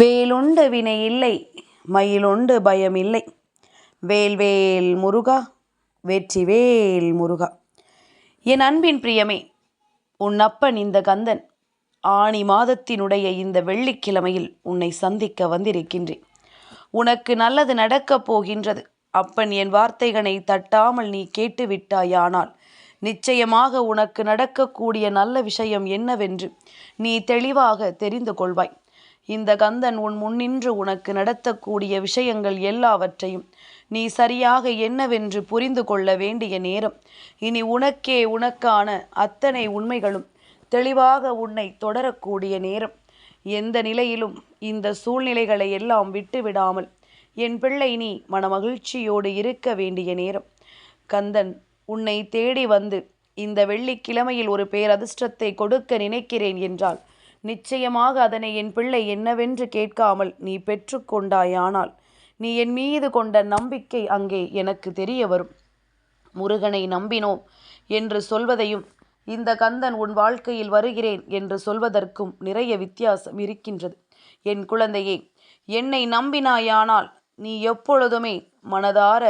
வேலுண்டு வினை இல்லை மயிலுண்டு பயம் இல்லை. வேல்வேல் முருகா வெற்றிவேல் முருகா. என் அன்பின் பிரியமே உன் அப்பன் இந்த கந்தன் ஆணி மாதத்தினுடைய இந்த வெள்ளிக்கிழமையில் உன்னை சந்திக்க வந்திருக்கின்றேன். உனக்கு நல்லது நடக்கப் போகின்றது. அப்பன் என் வார்த்தைகளை தட்டாமல் நீ கேட்டுவிட்டாயானால் நிச்சயமாக உனக்கு நடக்கக்கூடிய நல்ல விஷயம் என்னவென்று நீ தெளிவாக தெரிந்து கொள்வாய். இந்த கந்தன் உன் முன்னின்று உனக்கு நடத்தக்கூடிய விஷயங்கள் எல்லாவற்றையும் நீ சரியாக என்னவென்று புரிந்து கொள்ள வேண்டிய நேரம். இனி உனக்கே உனக்கான அத்தனை உண்மைகளும் தெளிவாக உன்னை தொடரக்கூடிய நேரம். எந்த நிலையிலும் இந்த சூழ்நிலைகளை எல்லாம் விட்டுவிடாமல் என் பிள்ளை நீ மனமகிழ்ச்சியோடு இருக்க வேண்டிய நேரம். கந்தன் உன்னை தேடி வந்து இந்த வெள்ளிக்கிழமையில் ஒரு பேரதிர்ஷ்டத்தை கொடுக்க நினைக்கிறேன் என்றால் நிச்சயமாக அதனை என் பிள்ளை என்னவென்று கேட்காமல் நீ பெற்றுக்கொண்டாயானால் நீ என் மீது கொண்ட நம்பிக்கை அங்கே எனக்கு தெரிய வரும். முருகனை நம்பினோம் என்று சொல்வதையும் இந்த கந்தன் உன் வாழ்க்கையில் வருகிறேன் என்று சொல்வதற்கும் நிறைய வித்தியாசம் இருக்கின்றது. என் குழந்தையே என்னை நம்பினாயானால் நீ எப்பொழுதுமே மனதார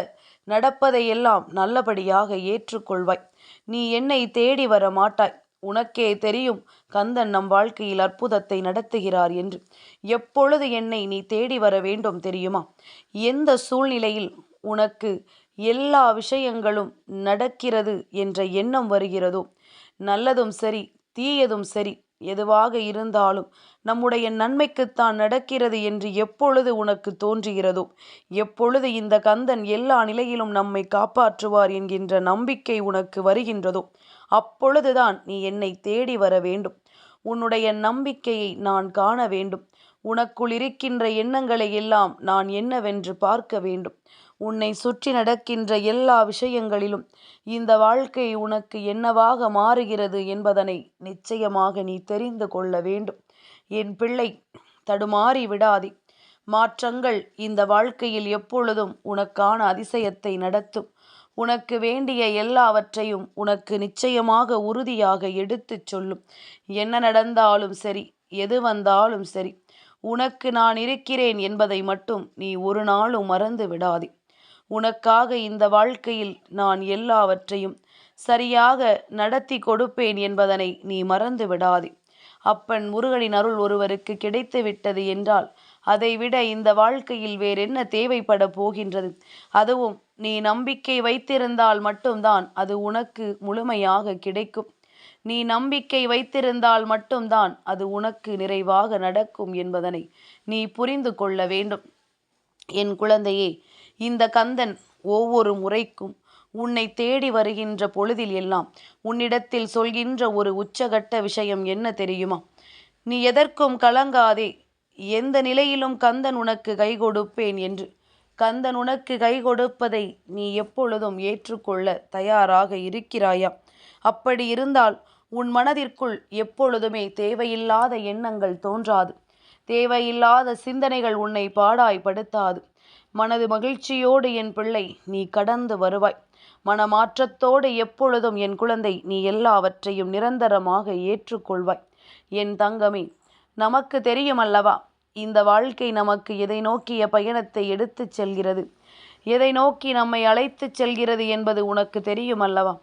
நடப்பதையெல்லாம் நல்லபடியாக ஏற்றுக்கொள்வாய். நீ என்னை தேடி வர மாட்டாய். உனக்கே தெரியும் கந்தன் நம் வாழ்க்கையில் அற்புதத்தை நடத்துகிறார் என்று. எப்பொழுது என்னை நீ தேடி வர வேண்டும் தெரியுமா? எந்த சூழ்நிலையில் உனக்கு எல்லா விஷயங்களும் நடக்கிறது என்ற எண்ணம் வருகிறதோ? நல்லதும் சரி தீயதும் சரி எதுவாக இருந்தாலும் நம்முடைய நன்மைக்குத்தான் நடக்கிறது என்று எப்பொழுது உனக்கு தோன்றுகிறதோ எப்பொழுது இந்த கந்தன் எல்லா நிலையிலும் நம்மை காப்பாற்றுவார் என்கின்ற நம்பிக்கை உனக்கு வருகின்றதோ அப்பொழுதுதான் நீ என்னை தேடி வர வேண்டும். உன்னுடைய நம்பிக்கையை நான் காண வேண்டும். உனக்குள் இருக்கின்ற எண்ணங்களை எல்லாம் நான் என்னவென்று பார்க்க வேண்டும். உன்னை சுற்றி நடக்கின்ற எல்லா விஷயங்களிலும் இந்த வாழ்க்கை உனக்கு என்னவாக மாறுகிறது என்பதனை நிச்சயமாக நீ தெரிந்து கொள்ள வேண்டும். என் பிள்ளை தடுமாறி விடாதே. மாற்றங்கள் இந்த வாழ்க்கையில் எப்பொழுதும் உனக்கான அதிசயத்தை நடத்தும். உனக்கு வேண்டிய எல்லாவற்றையும் உனக்கு நிச்சயமாக உறுதியாக எடுத்துச் சொல்லும். என்ன நடந்தாலும் சரி எது வந்தாலும் சரி உனக்கு நான் இருக்கிறேன் என்பதை மட்டும் நீ ஒரு நாளும் மறந்து விடாதே. உனக்காக இந்த வாழ்க்கையில் நான் எல்லாவற்றையும் சரியாக நடத்தி கொடுப்பேன் என்பதனை நீ மறந்து விடாதே. அப்பன் முருகனின் அருள் ஒருவருக்கு கிடைத்து விட்டது என்றால் அதைவிட இந்த வாழ்க்கையில் வேறென்ன தேவைப்பட போகின்றது? அதுவும் நீ நம்பிக்கை வைத்திருந்தால் மட்டும்தான் அது உனக்கு முழுமையாக கிடைக்கும். நீ நம்பிக்கை வைத்திருந்தால் மட்டும்தான் அது உனக்கு நிறைவாக நடக்கும் என்பதனை நீ புரிந்து கொள்ள வேண்டும். என் குழந்தையே இந்த கந்தன் ஒவ்வொரு முறைக்கும் உன்னை தேடி வருகின்ற பொழுதில் எல்லாம் உன்னிடத்தில் சொல்கின்ற ஒரு உச்சகட்ட விஷயம் என்ன தெரியுமா? நீ எதற்கும் கலங்காதே. எந்த நிலையிலும் கந்தன் உனக்கு கை கொடுப்பேன் என்று. கந்தன் உனக்கு கை கொடுப்பதை நீ எப்பொழுதும் ஏற்றுக்கொள்ள தயாராக இருக்கிறாயா? அப்படி இருந்தால் உன் மனதிற்குள் எப்பொழுதுமே தேவையில்லாத எண்ணங்கள் தோன்றாது. தேவையில்லாத சிந்தனைகள் உன்னை பாடாய்படுத்தாது மனது மகிழ்ச்சியோடு என் பிள்ளை நீ கடந்து வருவாய். மனமாற்றத்தோடு எப்பொழுதும் என் குழந்தை நீ எல்லாவற்றையும் நிரந்தரமாக ஏற்றுக்கொள்வாய். என் தங்கமே நமக்கு தெரியும் அல்லவா இந்த வாழ்க்கை நமக்கு எதை நோக்கிய பயணத்தை எடுத்துச் செல்கிறது? எதை நோக்கி நம்மை அழைத்துச் செல்கிறது என்பது உனக்கு தெரியும் அல்லவா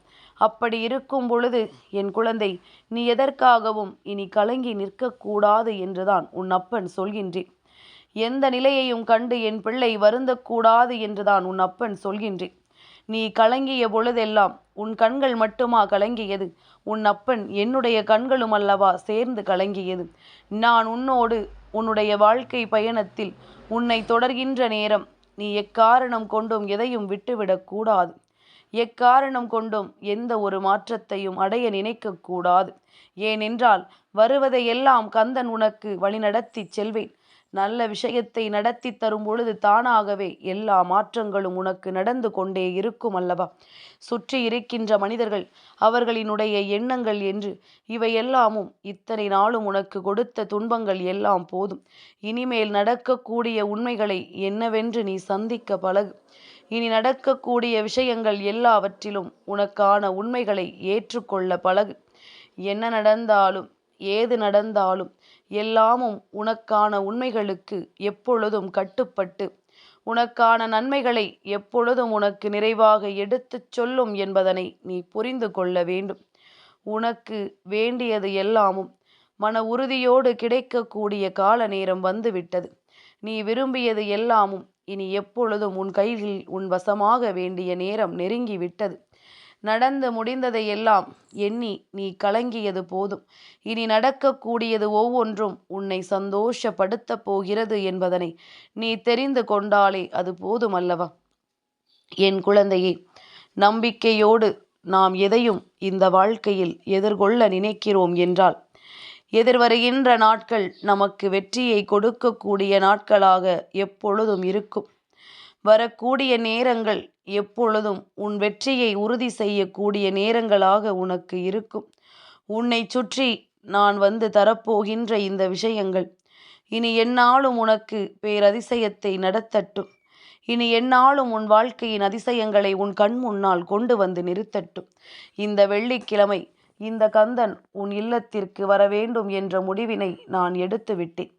அப்படி இருக்கும் பொழுது என் குழந்தை நீ எதற்காகவும் இனி கலங்கி நிற்கக்கூடாது என்றுதான் உன் அப்பன் சொல்கின்றேன். எந்த நிலையையும் கண்டு என் பிள்ளை வருந்தக்கூடாது என்றுதான் உன் அப்பன் சொல்கின்றேன். நீ கலங்கிய பொழுதெல்லாம் உன் கண்கள் மட்டுமா கலங்கியது? உன் அப்பன் என்னுடைய கண்களும் அல்லவா சேர்ந்து கலங்கியது? நான் உன்னோடு உன்னுடைய வாழ்க்கை பயணத்தில் உன்னை தொடர்கின்ற நேரம் நீ எக்காரணம் கொண்டும் எதையும் விட்டுவிடக்கூடாது எக்காரணம் கொண்டும் எந்த ஒரு மாற்றத்தையும் அடைய நினைக்கக்கூடாது ஏனென்றால் வருவதையெல்லாம் கந்தன் உனக்கு வழிநடத்திச் செல்வேன். நல்ல விஷயத்தை நடத்தி தரும் பொழுது தானாகவே எல்லா மாற்றங்களும் உனக்கு நடந்து கொண்டே இருக்கும் அல்லவா? சுற்றி இருக்கின்ற மனிதர்கள் அவர்களினுடைய எண்ணங்கள் என்று இவையெல்லாமும் இத்தனை நாளும் உனக்கு கொடுத்த துன்பங்கள் எல்லாம் போதும். இனிமேல் நடக்கக்கூடிய உண்மைகளை என்னவென்று நீ சந்திக்க பழகு. இனி நடக்கக்கூடிய விஷயங்கள் எல்லாவற்றிலும் உனக்கான உண்மைகளை ஏற்றுக்கொள்ள பழகு. என்ன நடந்தாலும் ஏது நடந்தாலும் எல்லாமும் உனக்கான உண்மைகளுக்கு எப்பொழுதும் கட்டுப்பட்டு உனக்கான நன்மைகளை எப்பொழுதும் உனக்கு நிறைவாக எடுத்துச் சொல்லும் என்பதனை நீ புரிந்து கொள்ள வேண்டும். உனக்கு வேண்டியது எல்லாமும் மன உறுதியோடு கிடைக்கக்கூடிய கால நேரம் வந்துவிட்டது. நீ விரும்பியது எல்லாமும் இனி எப்பொழுதும் உன் கையில் உன் வசமாக வேண்டிய நேரம் நெருங்கிவிட்டது. நடந்து முடிந்ததை எல்லாம் எண்ணி நீ கலங்கியது போதும். இனி நடக்கக்கூடியது ஒவ்வொன்றும் உன்னை சந்தோஷப்படுத்தப் போகிறது என்பதனை நீ தெரிந்து கொண்டாலே அது போதும் அல்லவா என் குழந்தையே நம்பிக்கையோடு நாம் எதையும் இந்த வாழ்க்கையில் எதிர்கொள்ள நினைக்கிறோம் என்றால் எதிர்வருகின்ற நாட்கள் நமக்கு வெற்றியை கொடுக்கக்கூடிய நாட்களாக எப்பொழுதும் இருக்கும். வரக்கூடிய நேரங்கள் எப்பொழுதும் உன் வெற்றியை உறுதி செய்யக்கூடிய நேரங்களாக உனக்கு இருக்கும். உன்னை சுற்றி நான் வந்து தரப்போகின்ற இந்த விஷயங்கள் இனி என்னாலும் உனக்கு பேரதிசயத்தை நடத்தட்டும். இனி என்னாலும் உன் வாழ்க்கையின் அதிசயங்களை உன் கண் முன்னால் கொண்டு வந்து நிறுத்தட்டும். இந்த வெள்ளிக்கிழமை இந்த கந்தன் உன் இல்லத்திற்கு வர வேண்டும் என்ற முடிவினை நான் எடுத்து விட்டேன்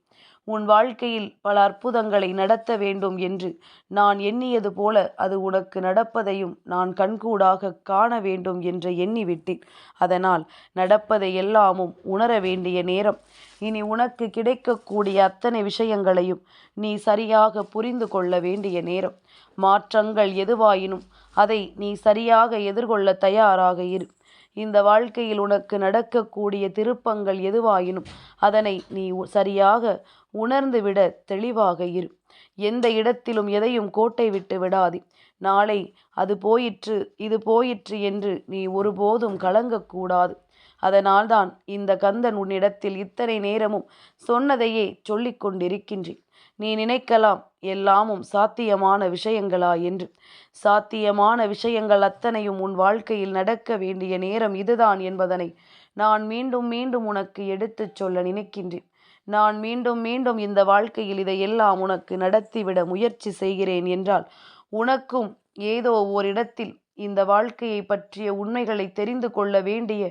உன் வாழ்க்கையில் பல அற்புதங்களை நடத்த வேண்டும் என்று நான் எண்ணியது போல அது உனக்கு நடப்பதையும் நான் கண்கூடாக காண வேண்டும் என்று எண்ணிவிட்டேன். அதனால் நடப்பதை எல்லாமும் உணர வேண்டிய நேரம். இனி உனக்கு கிடைக்கக்கூடிய அத்தனை விஷயங்களையும் நீ சரியாக புரிந்து கொள்ள வேண்டிய நேரம். மாற்றங்கள் எதுவாயினும் அதை நீ சரியாக எதிர்கொள்ள தயாராக இரு. இந்த வாழ்க்கையில் உனக்கு நடக்கக்கூடிய திருப்பங்கள் எதுவாயினும் அதனை நீ சரியாக உணர்ந்துவிட தெளிவாக இரு. எந்த இடத்திலும் எதையும் கோட்டை விட்டு விடாதே. நாளை அது போயிற்று இது போயிற்று என்று நீ ஒருபோதும் கலங்கக்கூடாது. அதனால்தான் இந்த கந்தன் உன்னிடத்தில் இத்தனை நேரமும் சொன்னதையே சொல்லிக் கொண்டிருக்கின்றேன் நீ நினைக்கலாம் எல்லாமும் சாத்தியமான விஷயங்களா என்று. சாத்தியமான விஷயங்கள் அத்தனையும் உன் வாழ்க்கையில் நடக்க வேண்டிய நேரம் இதுதான் என்பதனை நான் மீண்டும் மீண்டும் உனக்கு எடுத்துச் சொல்ல நினைக்கின்றேன். நான் மீண்டும் மீண்டும் இந்த வாழ்க்கையில் இதையெல்லாம் உனக்கு நடத்திவிட முயற்சி செய்கிறேன் என்றால் உனக்கும் ஏதோ ஓரிடத்தில் இந்த வாழ்க்கையை பற்றிய உண்மைகளை தெரிந்து கொள்ள வேண்டிய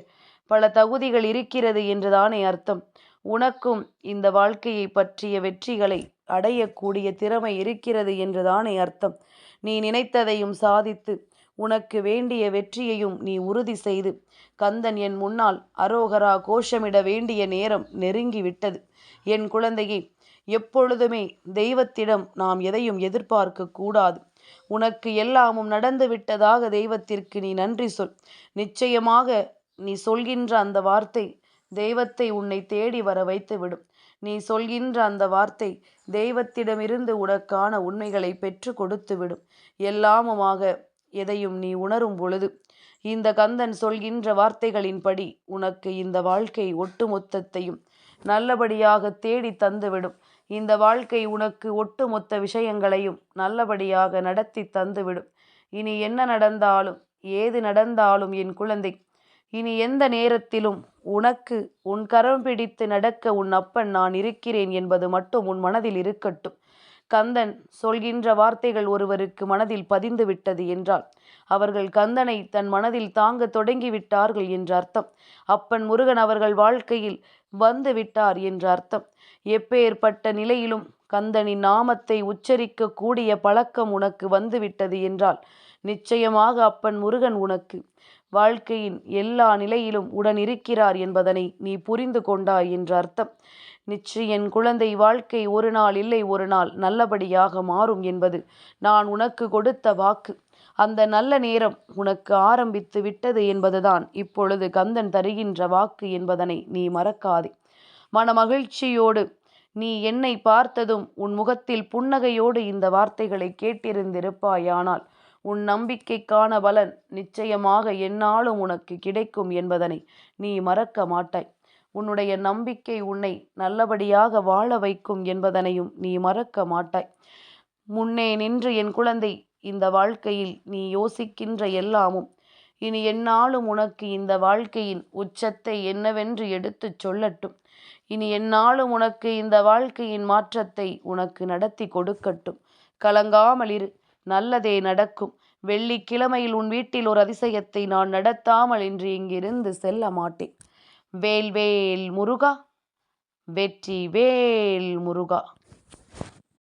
பல தகுதிகள் இருக்கிறது என்றுதானே அர்த்தம். உனக்கும் இந்த வாழ்க்கையை பற்றிய வெற்றிகளை அடையக்கூடிய திறமை இருக்கிறது என்றுதானே அர்த்தம். நீ நினைத்ததையும் சாதித்து உனக்கு வேண்டிய வெற்றியையும் நீ உறுதி செய்து கந்தன் என் முன்னால் அரோகரா கோஷமிட வேண்டிய நேரம் நெருங்கிவிட்டது. என் குழந்தையே எப்பொழுதுமே தெய்வத்திடம் நாம் எதையும் எதிர்பார்க்க கூடாது. உனக்கு எல்லாமும் நடந்து விட்டதாக தெய்வத்திற்கு நீ நன்றி சொல். நிச்சயமாக நீ சொல்கின்ற அந்த வார்த்தை தெய்வத்தை உன்னை தேடி வர வைத்துவிடும். நீ சொல்கின்ற அந்த வார்த்தை தெய்வத்திடமிருந்து உனக்கான உண்மைகளை பெற்று கொடுத்துவிடும். எல்லாமுமாக எதையும் நீ உணரும் பொழுது இந்த கந்தன் சொல்கின்ற வார்த்தைகளின்படி உனக்கு இந்த வாழ்க்கை ஒட்டுமொத்தத்தையும் நல்லபடியாக தேடி தந்துவிடும். இந்த வாழ்க்கை உனக்கு ஒட்டுமொத்த விஷயங்களையும் நல்லபடியாக நடத்தி தந்துவிடும். இனி என்ன நடந்தாலும் ஏது நடந்தாலும் என் குழந்தை இனி எந்த நேரத்திலும் உனக்கு உன் கரம் பிடித்து நடக்க உன் அப்பன் நான் இருக்கிறேன் என்பது மட்டும் உன் மனதில் இருக்கட்டும். கந்தன் சொல்கின்ற வார்த்தைகள் ஒருவருக்கு மனதில் பதிந்து விட்டது என்றால் அவர்கள் கந்தனை தன் மனதில் தாங்க தொடங்கிவிட்டார்கள் என்ற அர்த்தம். அப்பன் முருகன் அவர்கள் வாழ்க்கையில் வந்து விட்டார் என்ற அர்த்தம். எப்பேற்பட்ட நிலையிலும் கந்தனின் நாமத்தை உச்சரிக்க கூடிய பழக்கம் உனக்கு வந்துவிட்டது என்றால் நிச்சயமாக அப்பன் முருகன் உனக்கு வாழ்க்கையின் எல்லா நிலையிலும் உடன் இருக்கிறார் என்பதனை நீ புரிந்து கொண்டாய் என்ற அர்த்தம். நிச்சயன் குழந்தை வாழ்க்கை ஒரு நாள் இல்லை ஒரு நாள் நல்லபடியாக மாறும் என்பது நான் உனக்கு கொடுத்த வாக்கு. அந்த நல்ல நேரம் உனக்கு ஆரம்பித்து விட்டது என்பதுதான். இப்பொழுது கந்தன் தருகின்ற வாக்கு என்பதனை நீ மறக்காதே. மனமகிழ்ச்சியோடு நீ என்னை பார்த்ததும் உன் முகத்தில் புன்னகையோடு இந்த வார்த்தைகளை கேட்டிருந்திருப்பாயானால் உன் நம்பிக்கைக்கான பலன் நிச்சயமாக என்னாலும் உனக்கு கிடைக்கும் என்பதனை நீ மறக்க மாட்டாய். உன்னுடைய நம்பிக்கை உன்னை நல்லபடியாக வாழ வைக்கும் என்பதனையும் நீ மறக்க மாட்டாய். முன்னே நின்று என் குழந்தை இந்த வாழ்க்கையில் நீ யோசிக்கின்ற எல்லாமும் இனி என்னாலும் உனக்கு இந்த வாழ்க்கையின் உச்சத்தை என்னவென்று எடுத்துச் சொல்லட்டும். இனி என்னாலும் உனக்கு இந்த வாழ்க்கையின் மாற்றத்தை உனக்கு நடத்தி கொடுக்கட்டும். கலங்காமல் இரு நல்லதே நடக்கும். வெள்ளிக்கிழமையில் உன் வீட்டில் ஒரு அதிசயத்தை நான் நடத்தாமல் இன்று இங்கிருந்து செல்ல மாட்டேன். வேல் வேல் முருகா. வெற்றி வேல் முருகா.